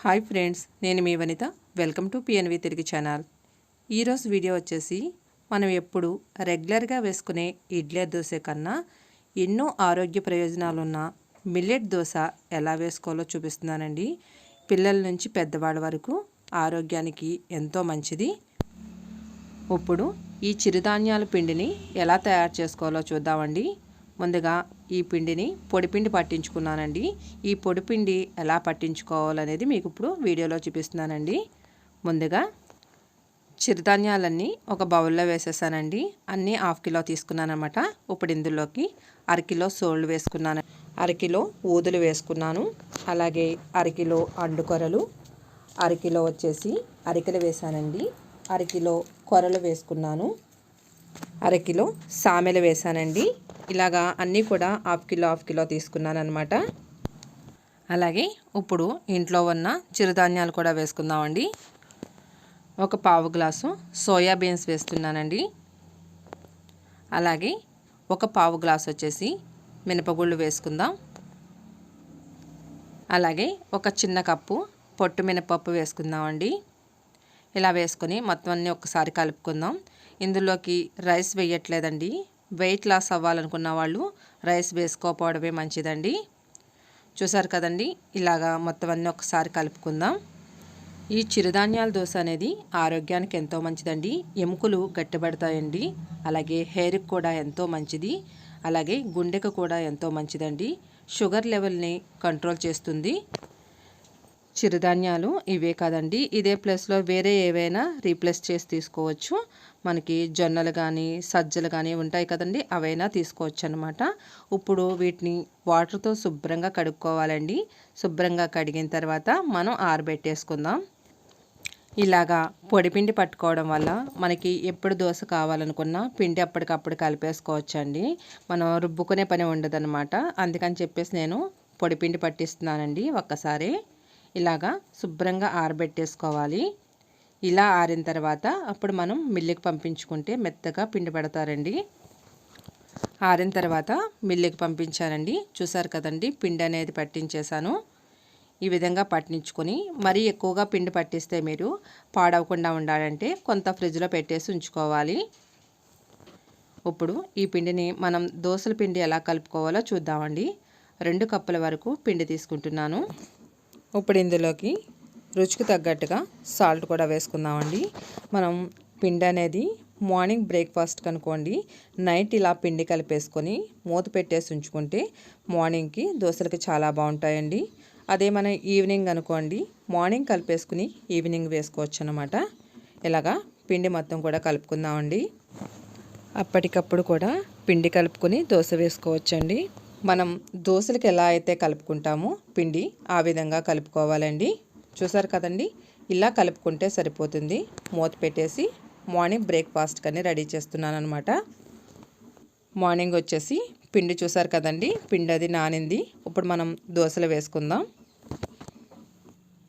Hi friends నేను మీ Vanitha. Welcome to PNV Telugu channel. ఈరోజు video వచ్చేసి మనం ఎప్పుడు రెగ్యులర్గా వేసుకునే ఇడ్లీ దోశ కన్నా ఎన్నో ఆరోగ్య ప్రయోజనాలున్న మిల్లెట్ దోశ ఎలా వేసుకోవాలో చూపిస్తున్నానండి. పిల్లల నుంచి పెద్దవాళ్ళ వరకు ఆరోగ్యానికి ఎంతో మంచిది. ఇప్పుడు ఈ చిరుధాన్యాల పిండిని ఎలా తయారు చేసుకోవాలో చూద్దామండి. ముందుగా ఈ పిండిని పొడిపిండి పట్టించుకున్నానండి. ఈ పొడిపిండి ఎలా పట్టించుకోవాలనేది మీకు ఇప్పుడు వీడియోలో చూపిస్తున్నానండి. ముందుగా చిరుధాన్యాలన్నీ ఒక బౌల్లో వేసేసానండి. అన్నీ హాఫ్ కిలో తీసుకున్నాను అనమాట ఇప్పుడు ఇందులోకి అరకిలో సోళ్ళు వేసుకున్నాను. అరకిలో ఊదులు వేసుకున్నాను. అలాగే అరకిలో అండుకొరలు అరకిలో వచ్చేసి అరికలు వేసానండి. అరకిలో కొరలు వేసుకున్నాను. అరకిలో సామెలు వేసానండి ఇలాగా అన్నీ కూడా హాఫ్ కిలో హాఫ్ కిలో తీసుకున్నాను అనమాట అలాగే ఇప్పుడు ఇంట్లో ఉన్న చిరుధాన్యాలు కూడా వేసుకుందామండి. ఒక పావు గ్లాసు సోయా బీన్స్ వేస్తున్నానండి. అలాగే ఒక పావు గ్లాస్ వచ్చేసి మినపగుళ్ళు వేసుకుందాం. అలాగే ఒక చిన్న కప్పు పొట్టు మినపప్పు వేసుకుందామండి. ఇలా వేసుకొని మొత్తం అన్నీ ఒకసారి కలుపుకుందాం. ఇందులోకి రైస్ వేయట్లేదండి. వెయిట్ లాస్ అవ్వాలనుకున్న వాళ్ళు రైస్ వేసుకోకపోవడమే మంచిదండి. చూసారు కదండి ఇలాగా మొత్తం అన్నీ ఒకసారి కలుపుకుందాం. ఈ చిరుధాన్యాల దోశ అనేది ఆరోగ్యానికి ఎంతో మంచిదండి. ఎముకలు గట్టిపడతాయండి. అలాగే హెయిర్కి కూడా ఎంతో మంచిది. అలాగే గుండెకు కూడా ఎంతో మంచిదండి. షుగర్ లెవెల్ని కంట్రోల్ చేస్తుంది. చిరుధాన్యాలు ఇవే కాదండి. ఇదే ప్లేస్లో వేరే ఏవైనా రీప్లేస్ చేసి తీసుకోవచ్చు. మనకి జొన్నలు కానీ సజ్జలు కానీ ఉంటాయి కదండి. అవైనా తీసుకోవచ్చు అనమాట ఇప్పుడు వీటిని వాటర్తో శుభ్రంగా కడుక్కోవాలండి. శుభ్రంగా కడిగిన తర్వాత మనం ఆరబెట్టేసుకుందాం. ఇలాగా పొడిపిండి పట్టుకోవడం వల్ల మనకి ఎప్పుడు దోశ కావాలనుకున్నా పిండి అప్పటికప్పుడు కలిపేసుకోవచ్చండి. మనం రుబ్బుకునే పని ఉండదన్నమాట. అందుకని చెప్పేసి నేను పొడిపిండి పట్టిస్తున్నానండి ఒక్కసారి. ఇలాగా శుభ్రంగా ఆరబెట్టేసుకోవాలి. ఇలా ఆరిన తర్వాత అప్పుడు మనం మిల్లికి పంపించుకుంటే మెత్తగా పిండి పెడతారండి. ఆరిన తర్వాత మిల్లికి పంపించానండి. చూసారు కదండి పిండి అనేది పట్టించేశాను. ఈ విధంగా పట్టించుకొని మరీ ఎక్కువగా పిండి పట్టిస్తే మీరు పాడవకుండా ఉండాలంటే కొంత ఫ్రిడ్జ్లో పెట్టేసి ఉంచుకోవాలి. ఇప్పుడు ఈ పిండిని మనం దోశల పిండి ఎలా కలుపుకోవాలో చూద్దామండి. రెండు కప్పుల వరకు పిండి తీసుకుంటున్నాను. ఇప్పుడు ఇందులోకి రుచికి తగ్గట్టుగా సాల్ట్ కూడా వేసుకుందామండి. మనం పిండి అనేది మార్నింగ్ బ్రేక్ఫాస్ట్ కనుకోండి నైట్ ఇలా పిండి కలిపేసుకొని మూత పెట్టేసి ఉంచుకుంటే మార్నింగ్కి దోశలకి చాలా బాగుంటాయండి. అదే మన ఈవినింగ్ అనుకోండి మార్నింగ్ కలిపేసుకుని ఈవినింగ్ వేసుకోవచ్చు అనమాట ఇలాగా పిండి మొత్తం కూడా కలుపుకుందామండి. అప్పటికప్పుడు కూడా పిండి కలుపుకొని దోశ వేసుకోవచ్చండి. మనం దోశలకి ఎలా అయితే కలుపుకుంటామో పిండి ఆ విధంగా కలుపుకోవాలండి. చూసారు కదండి? ఇలా కలుపుకుంటే సరిపోతుంది. మూత పెట్టేసి మార్నింగ్ బ్రేక్ఫాస్ట్ కానీ రెడీ చేస్తున్నాను అనమాట మార్నింగ్ వచ్చేసి పిండి చూసారు కదండి? పిండి అది నానింది. ఇప్పుడు మనం దోశలు వేసుకుందాం.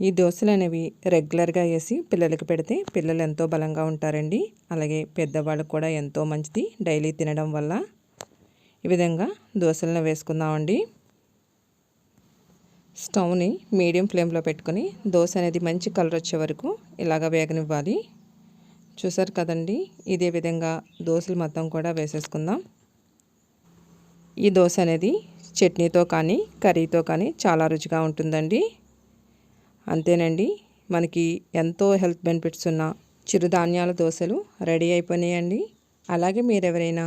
ఈ దోశలు అనేవి రెగ్యులర్గా వేసి పిల్లలకి పెడితే పిల్లలు ఎంతో బలంగా ఉంటారండి. అలాగే పెద్దవాళ్ళకు కూడా ఎంతో మంచిది డైలీ తినడం వల్ల. ఈ విధంగా దోశలను వేసుకుందామండి. స్టవ్ని మీడియం ఫ్లేమ్లో పెట్టుకొని దోశ అనేది మంచి కలర్ వచ్చే వరకు ఇలాగ వేగనివ్వాలి. చూసారు కదండి ఇదే విధంగా దోశలు మొత్తం కూడా వేసేసుకుందాం. ఈ దోశ అనేది చట్నీతో కానీ కర్రీతో కానీ చాలా రుచిగా ఉంటుందండి. అంతేనండి మనకి ఎంతో హెల్త్ బెనిఫిట్స్ ఉన్న చిరుధాన్యాల దోశలు రెడీ అయిపోయినాయండి. అలాగే మీరు ఎవరైనా